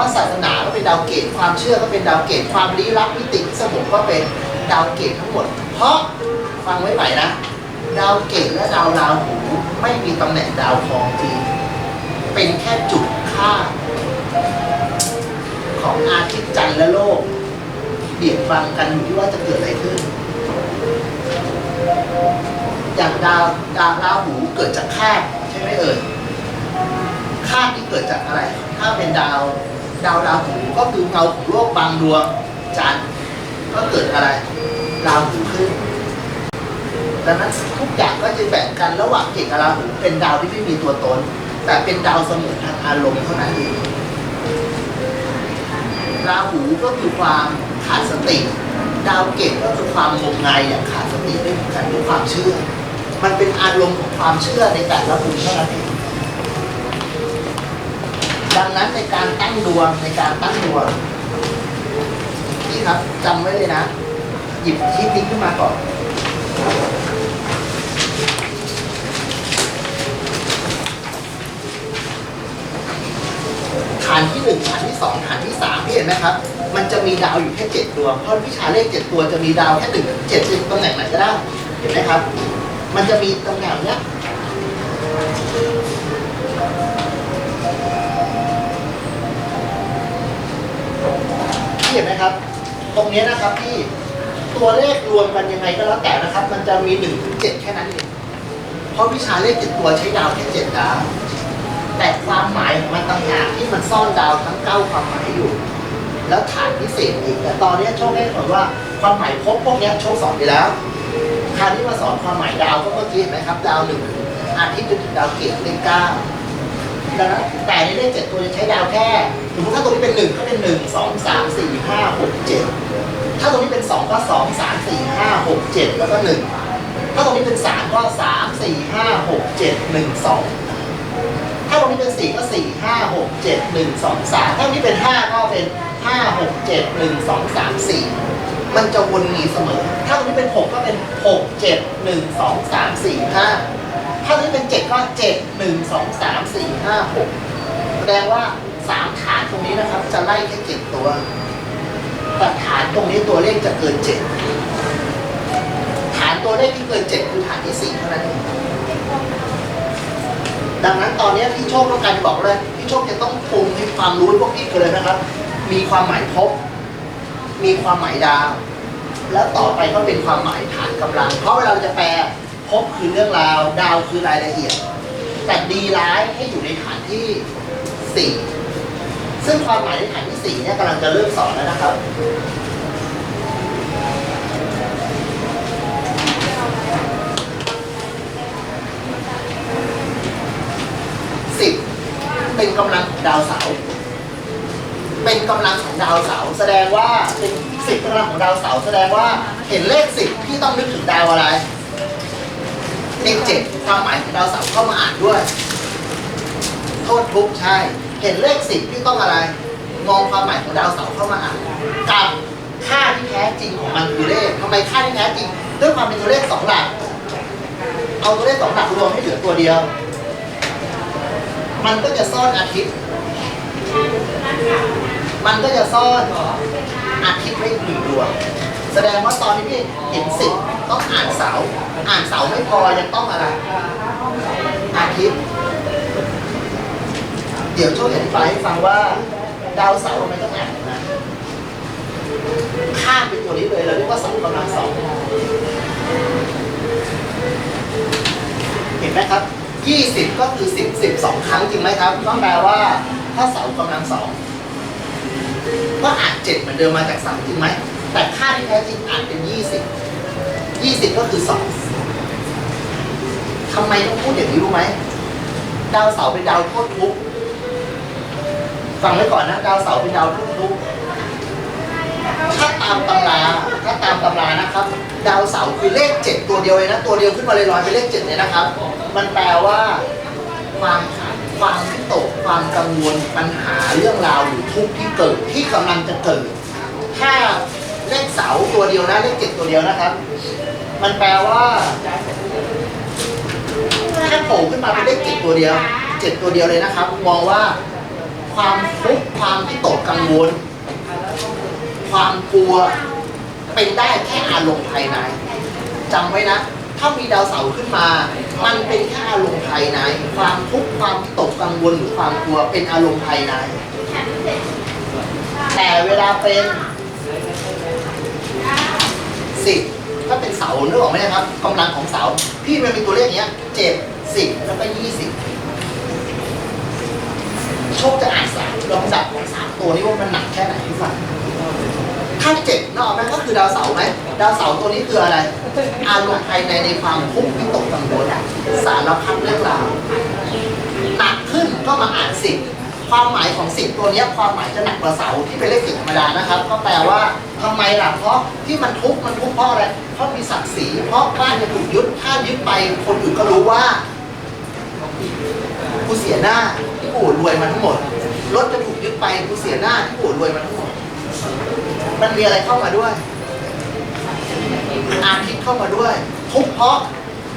ว่าศาสนาก็เป็นดาวเกตความเชื่อก็เป็นดาวเกตความลี้ลับมิติสมุทก็เป็นดาวเกตทั้งหมด เพราะฟังไว้ใหม่นะ ดาวเกตและดาวราหูไม่มีตำแหน่งดาวคองจริงเป็นแค่จุดค่า ของอาทิตย์จันทร์และโลกเบียดบังกันอยู่ที่ว่าจะเกิดอะไรขึ้น อย่างดาวดาวราหูเกิดจากคาบใช่ไหมเอ่ยคาบที่เกิดจากอะไร ถ้าเป็นดาว ดาวราหูก็คือเงาของโลกบางดวงจันทร์ก็เกิดอะไรราหูขึ้นดังนั้นทุกอย่างก็จะแบ่งกันระหว่างเกตกับราหูเป็นดาวที่ไม่มีตัวตน แต่เป็นดาวเสมุนทางอารมณ์เท่านั้นเองราหูก็คือความขาดสติ ดาวเกตก็คือความงมงายอย่างขาดสติไม่เหมือนกันด้วยความเชื่อ มันเป็นอารมณ์ของความเชื่อในแต่ละบุญเท่านั้นเอง ดังนั้นในการตั้งดวงในการตั้งดวงนี่ครับจำไว้เลยนะ หยิบที่นี้ขึ้นมาก่อนฐานที่หนึ่งฐานที่สองฐานที่สามพี่เห็นไหมครับ มันจะมีดาวอยู่แค่เจ็ดตัวเพราะวิชาเลขเจ็ดตัวจะมีดาวแค่หนึ่งถึงเจ็ดเป็นตำแหน่งไหนก็ได้เห็นไหมครับ มันจะมีตำแหน่งเนี้ย เห็นไหมครับ ตรงนี้นะครับที่ตัวเลขรวมกันยังไงก็แล้วแต่นะครับ มันจะมีหนึ่งถึงเจ็ดแค่นั้นเองเพราะวิชาเลขเจ็ดตัวใช้ดาวแค่เจ็ดดาว แต่ความหมายของมันต่างหากที่มันซ่อนดาวทั้งเก้าความหมายอยู่ แล้วฐานพิเศษอีกแต่ตอนนี้โชคให้ผลว่าความหมายครบพวกนี้โชคสอนไปแล้วคราวนี้มาสอนความหมายดาวก็เมื่อกี้เห็นไหมครับ ดาวหนึ่งอาทิตย์จนถึงดาวเกตเลขเก้า ดังนั้นแต่ในเลขเจ็ดตัวจะใช้ดาวแค่สมมติถ้าตรงนี้เป็นหนึ่งก็เป็นหนึ่งสองสามสี่ห้าหกเจ็ดถ้าตรงนี้เป็นสองก็สองสามสี่ห้าหกเจ็ดแล้วก็หนึ่งถ้าตรงนี้เป็นสามก็สามสี่ห้าหกเจ็ดหนึ่งสองถ้าตรงนี้เป็นสี่ก็สี่ห้าหกเจ็ดหนึ่งสองสามถ้าตรงนี้เป็นห้าก็เป็นห้าหกเจ็ดหนึ่งสองสามสี่มันจะวนหนีเสมอ ถ้าตรงนี้เป็นหกก็เป็นหกเจ็ดหนึ่งสองสามสี่ห้า ถ้าตรงนี้เป็นเจ็ดก็เจ็ดหนึ่งสองสามสี่ห้าหกแสดงว่าสามฐานตรงนี้นะครับ จะไล่แค่เจ็ดตัวแต่ฐานตรงนี้ตัวเลขจะเกินเจ็ดฐานตัวเลขที่เกินเจ็ดคือฐานที่สี่เท่านั้นเองดังนั้นตอนนี้พี่โชคต้องการจะบอกเลยพี่โชคจะต้องปรุงให้ความรู้พวกพี่กันเลยนะครับ มีความหมายภพมีความหมายดาว แล้วต่อไปก็เป็นความหมายฐานกำลัง เพราะเวลาเราจะแปล ภพคือเรื่องราวดาวคือรายละเอียด แต่ดีร้ายให้อยู่ในฐานที่สี่ซึ่งความหมายในฐานที่สี่เนี่ยกำลังจะเริ่มสอนแล้วนะครับสิบเป็นกำลังของดาวเสาร์เป็นกำลังของดาวเสาร์แสดงว่าเป็นสิบกำลังของดาวเสาร์แสดงว่าเห็นเลขสิบพี่ต้องนึกถึงดาวอะไร เลขเจ็ดความหมายของดาวเสาร์เข้ามาอ่านด้วย โทษทุกข์ใช่ เห็นเลขสิบพี่ต้องอะไร มองความหมายของดาวเสาร์เข้ามาอ่านกับค่าที่แท้จริงของมันคือเลขทำไมค่าที่แท้จริง ด้วยความเป็นตัวเลขสองหลัก เอาตัวเลขสองหลักรวมให้เหลือตัวเดียว มันก็จะซ่อนอาทิตย์ มันก็จะซ่อนอาทิตย์ไว้หนึ่งดวง แสดงว่าตอนนี้พี่เห็นสิบต้องอ่านเสา อ่านเสาไม่พอยังต้องอะไรอาทิตย์เดี๋ยวช่วยอธิบายให้ฟังว่า ดาวเสาร์ทำไมต้องอ่านนะข้ามไปตัวนี้เลยเราเรียกว่าเสากำลังสองเห็นไหมครับ 20 ก็คือ 10 10สองครั้งจริงไหมครับก็แปลว่าถ้าเสากำลังสองก็อ่าน7เหมือนเดิมมาจาก3จริงไหมแต่ค่าที่แท้จริงอ่านเป็น 20 20 ก็คือ 2 ทำไมต้องพูดอย่างนี้รู้ไหม ดาวเสาร์เป็นดาวโทษทุกข์ฟังไว้ก่อนนะ ดาวเสาร์เป็นดาวโทษทุกข์ถ้าตามตำราถ้าตามตำรานะครับ ดาวเสาร์คือเลขเจ็ดตัวเดียวเลยนะตัวเดียวขึ้นมาเลยลอยเป็นเลขเจ็ดเนี่ยนะครับ มันแปลว่าความขาดความวิตกความกังวลปัญหาเรื่องราวหรือทุกข์ที่เกิดที่กำลังจะเกิดถ้าเลขเสาตัวเดียวนะเลขเจ็ดตัวเดียวนะครับ มันแปลว่า ถ้าโผล่ขึ้นมาเป็นเลขเจ็ดตัวเดียวเจ็ดตัวเดียวเลยนะครับ มองว่าความทุกข์ความที่ตกกังวล ความกลัวเป็นได้แค่อารมณ์ภายในจำไว้นะ ถ้ามีดาวเสาร์ขึ้นมา มันเป็นแค่อารมณ์ภายใน ความทุกข์ความตกกังวลหรือความกลัวเป็นอารมณ์ภายใน แต่เวลาเป็นสิบถ้าเป็นเสานึกออกไหมครับกำลังของเสา พี่มันมีตัวเลขอย่างเงี้ยเจ็ด สิบแล้วก็ยี่สิบโชคจะอ่านสามลำดับของสามตัวนี้ว่ามันหนักแค่ไหนพี่ฟังถ้าเจ็ดนออกไหมก็คือดาวเสาร์ไหมดาวเสาร์ตัวนี้คืออะไร อารมณ์ภายในในความทุกข์วิตกกังวลสารพัดเรื่องราวหนักขึ้นก็มาอ่านสิบความหมายของสิบตัวนี้ความหมายจะหนักกว่าเสาที่เป็นเลขสิบธรรมดานะครับ ก็แปลว่าทำไมล่ะเพราะที่มันทุกข์มันทุกข์เพราะอะไรเพราะมีศักดิ์ศรีเพราะบ้านจะถูกยึดถ้ายึดไปคนอื่นก็รู้ว่า กูเสียหน้าที่กูรวยมาทั้งหมด รถจะถูกยึดไปกูเสียหน้าที่กูรวยมาทั้งหมด มันมีอะไรเข้ามาด้วย อาทิตย์เข้ามาด้วย ทุกเพราะ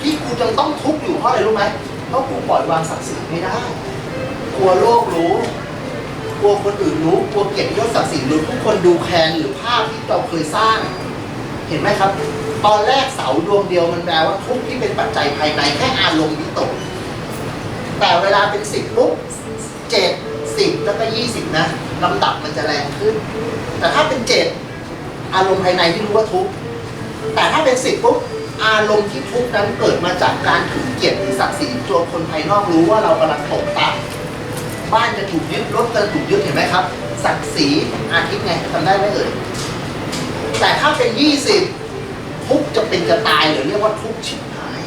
ที่กูยังต้องทุกอยู่เพราะอะไรรู้ไหมเพราะกูปล่อยวางศักดิ์ศรีไม่ได้ กลัวโลกรู้ กลัวคนอื่นรู้ กลัวเกียรติยศศักดิ์ศรีหรือผู้คนดูแคลนหรือภาพที่เราเคยสร้าง เห็นไหมครับ ตอนแรกเสาดวงเดียวมันแปลว่าทุกที่เป็นปัจจัยภายในแค่อารมณ์วิตก แต่เวลาเป็นสิบปุ๊บเจ็ดสิบแล้วก็ยี่สิบนะลำดับมันจะแรงขึ้น แต่ถ้าเป็นเจ็ดอารมณ์ภายในที่รู้ว่าทุกข์แต่ถ้าเป็นสิบปุ๊บอารมณ์ที่ทุกข์นั้นเกิดมาจากการถือเกียรติหรือศักดิ์ศรีจนคนภายนอกรู้ว่าเรากำลังตกต่ำบ้านจะถูกยึดรถจะถูกยึดเห็นไหมครับศักดิ์ศรีอาทิตย์ไงจำได้ไหมเอ่ยแต่ถ้าเป็นยี่สิบทุกจะเป็นจะตายหรือเรียกว่าทุกข์ชิบหาย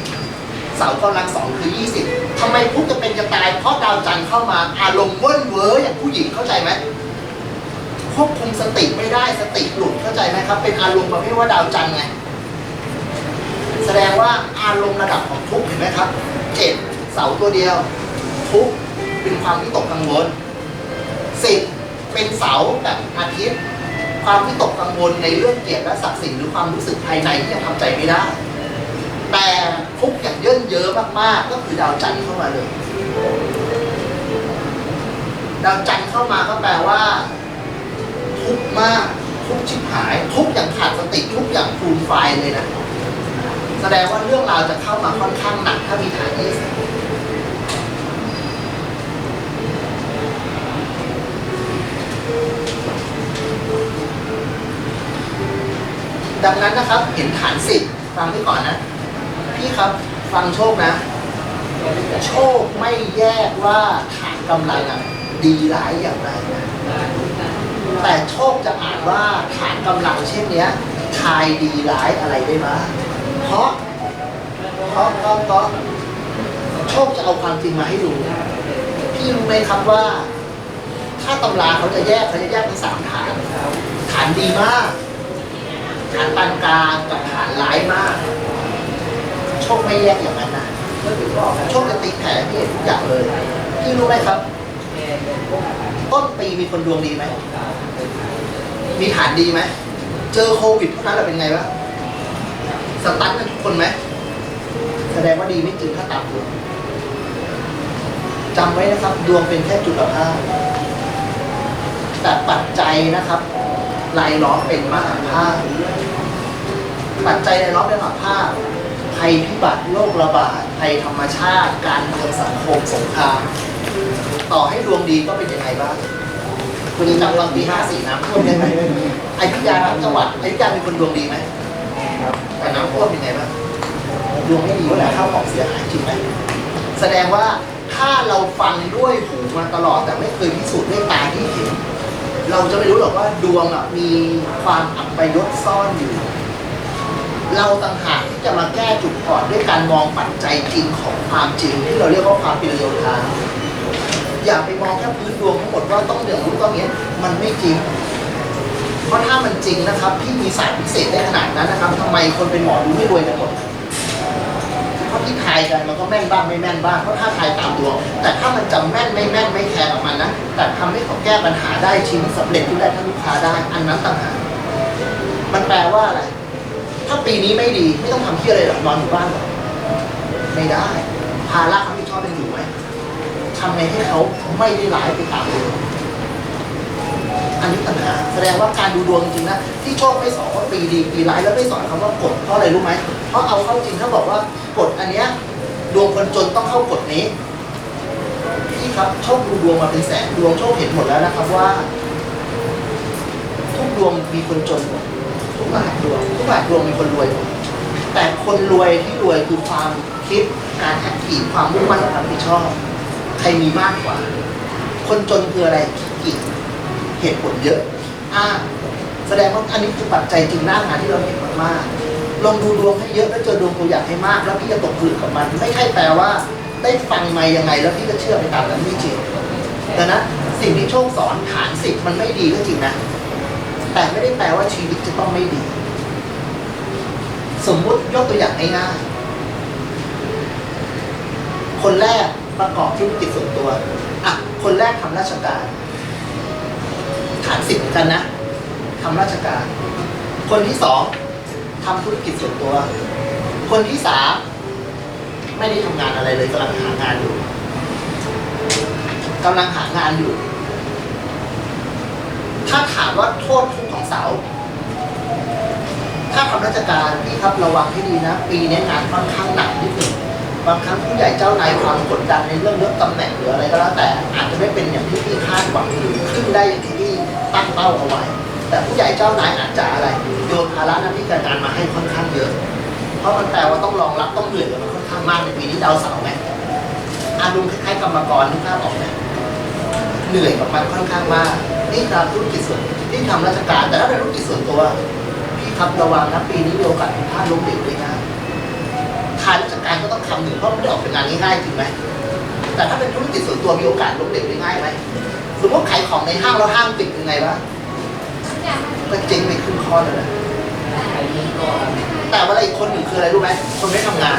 เสากำลังสองคือยี่สิบ ทำไมทุกข์จะเป็นจะตาย เพราะดาวจันทร์เข้ามาอารมณ์เว้นเว้ออย่างผู้หญิงเข้าใจไหมควบคุมสติไม่ได้สติหลุดเข้าใจไหมครับ เป็นอารมณ์ประเภทว่าดาวจันทร์ไงแสดงว่าอารมณ์ระดับของทุกข์เห็นไหมครับเจ็ดเสาตัวเดียว ทุกข์เป็นความวิตกกังวลสิบเป็นเสาแบบอาทิตย์ ความวิตกกังวลในเรื่องเกียรติและศักดิ์ศรีหรือความรู้สึกภายในที่ยังทำใจไม่ได้ แต่ทุกอย่างเยินเยอะมากๆ ก็คือดาวจันทร์เข้ามาเลย ดาวจันทร์เข้ามาก็แปลว่า ทุกมากทุกชิบหาย ทุกอย่างขาดสติทุกอย่างฟูมไฟเลยนะ แสดงว่าเรื่องราวจะเข้ามาค่อนข้างหนักถ้ามีฐานยี่สิบดังนั้นนะครับเห็นฐานสิบฟังไว้ก่อนนะ พี่ครับฟังโชคนะ โชคไม่แยกว่าฐานกำลังอะดีร้ายอย่างไรนะแต่โชคจะอ่านว่าฐานกำลังเช่นเนี้ยทายดีร้ายอะไรได้บ้างเพราะเพราะเพราะเพราะโชคจะเอาความจริงมาให้ดูพี่รู้ไหมครับว่า ถ้าตำราเขาจะแยกเขาจะแยกเป็นสามฐานฐานดีมาก ฐานปานกลางกับฐานร้ายมาก โชคไม่แยกอย่างนั้นนะโชคจะตีแผลให้พี่เห็นทุกอย่างเลยพี่รู้ไหมครับ ต้นปีมีคนดวงดีไหม มีฐานดีไหม เจอโควิดพวกนั้นเราเป็นไงวะสตันกันทุกคนไหม แสดงว่าดีไม่จริงถ้าตามดวงจำไว้นะครับ ดวงเป็นแค่จุลภาพแต่ปัจจัยนะครับรายล้อมเป็นมหาภาคปัจจัยรายล้อมเป็นมหาภาค ภัยพิบัติโรคระบาดภัยธรรมชาติ การเมืองสังคมสงคราม ต่อให้ดวงดีก็เป็นยังไงบ้างคุณจำตอนปี54น้ำท่วมได้ไหมอยุธยาทั้งจังหวัดอยุธยาเป็นคนดวงดีไหมแต่น้ำท่วมเป็นไงบ้างดวงไม่ดีแหละข้าวของเสียหายจริงไหมแสดงว่าถ้าเราฟังด้วยหูมาตลอดแต่ไม่เคยพิสูจน์ด้วยตาที่เห็นเราจะไม่รู้หรอกว่าดวงอะมีความอับไปยศซ่อนอยู่ เราต่างหากที่จะมาแก้จุดอ่อนด้วยการมองปัจจัยจริงของความจริงที่เราเรียกว่าความเป็นเรียลไทม์อย่าไปมองแค่พื้นดวงทั้งหมดว่าต้องเดือดรู้ต้องเนี้ยมันไม่จริง เพราะถ้ามันจริงนะครับที่มีสายพิเศษได้ขนาดนั้นนะครับทำไมคนเป็นหมอดูไม่รวยกันหมดเพราะที่ทายกันมันก็แม่นบ้างไม่แม่นบ้างเพราะถ้าทายตามดวงแต่ถ้ามันจำแม่นไม่แม่นไม่แคร์กับมันนะแต่ทำให้เขาแก้ปัญหาได้ชิ้นสำเร็จที่ได้ทั้งลูกค้าได้อันนั้นต่างหากมันแปลว่าอะไร ถ้าปีนี้ไม่ดีไม่ต้องทำเที่ยอะไรหรอกนอนอยู่บ้านหรอกไม่ได้ภาระความรับผิดชอบเป็นอยู่ไหมทำไงให้เขาไม่ได้ร้ายไปตามดวงนนี้ปัญหาแสดงว่าการดูดวงจริงๆนะที่โชคไม่สอนว่าปีดีปีร้ายแล้วไม่สอนคำว่ากฎเพราะอะไรรู้ไหมเพราะเอาเข้าจริงถ้าบอกว่ากฎอันเนี้ยดวงคนจนต้องเข้ากฎนี้พี่ครับโชคดูดวงมาเป็นแสนดวงโชคเห็นหมดแล้วนะครับว่า ทุกดวงมีคนจนหมด ทุกรหัสดวงทุกรหัสดวงมีคนรวยหมดแต่คนรวยที่รวยคือความคิดการแอคทีฟความมุ่งมั่นและความรับผิดชอบ ใครมีมากกว่า คนจนคืออะไรขี้เกียจเหตุผลเยอะอ้างแสดงว่าอันนี้คือปัจจัยจริงหน้างานที่เราเห็นมากๆลองดูดวงให้เยอะแล้วเจอดวงตัวอย่างให้มาก แล้วพี่จะตกผลึกกับมัน ไม่ใช่แปลว่า ได้ฟังมายังไงแล้วพี่ก็เชื่อไปตามนั้นไม่จริงดังนั้นสิ่งที่โชคสอนฐานสิบมันไม่ดีก็จริงนะ แต่ไม่ได้แปลว่าชีวิตจะต้องไม่ดี สมมุติยกตัวอย่างง่ายๆคนแรกประกอบธุรกิจส่วนตัวอะคนแรกทำราชการฐานสิบเหมือนกันนะทำราชการ คนที่สองทำธุรกิจส่วนตัว คนที่สามไม่ได้ทำงานอะไรเลยกำลังหางานอยู่กำลังหางานอยู่ ถ้าถามว่าโทษทุกของเสา ถ้าทำราชการพี่ครับระวังให้ดีนะ ปีนี้งานค่อนข้างหนักนิดหนึ่งบางครั้งผู้ใหญ่เจ้านายความกดดันในเรื่องเรื่องตำแหน่งหรืออะไรก็แล้วแต่อาจจะไม่เป็นอย่างที่พี่คาดหวังหรือขึ้นได้อย่างที่พี่ตั้งเป้าเอาไว้ แต่ผู้ใหญ่เจ้านายอาจจะอะไรโยนภาระหน้าที่การงานมาให้ค่อนข้างเยอะ เพราะมันแปลว่าต้องรองรับต้องเหนื่อยมันค่อนข้างมากในปีนี้ดาวเสาร์ไหมอารมณ์คล้ายๆกรรมกรทุกท่านออกไหมเหนื่อยกับมันค่อนข้างมาก นี่ทำธุรกิจส่วนนี่ทำราชการแต่ถ้าเป็นธุรกิจส่วนตัวพี่ครับระวังนะปีนี้มีโอกาสผิดพลาดล้มเหลวได้ง่ายทานราชการก็ต้องคำหนึ่งเพราะมันไม่ได้ออกเป็นงานง่ายๆจริงไหมแต่ถ้าเป็นธุรกิจส่วนตัวมีโอกาสล้มเหลวได้ง่ายไหมสมมติขายของในห้างแล้วห้างปิดยังไงวะก็เจ๊งไปครึ่งข้อเลยนะแต่ว่าอะไรอีกคนหนึ่งคืออะไรรู้ไหมคนไม่ทำงาน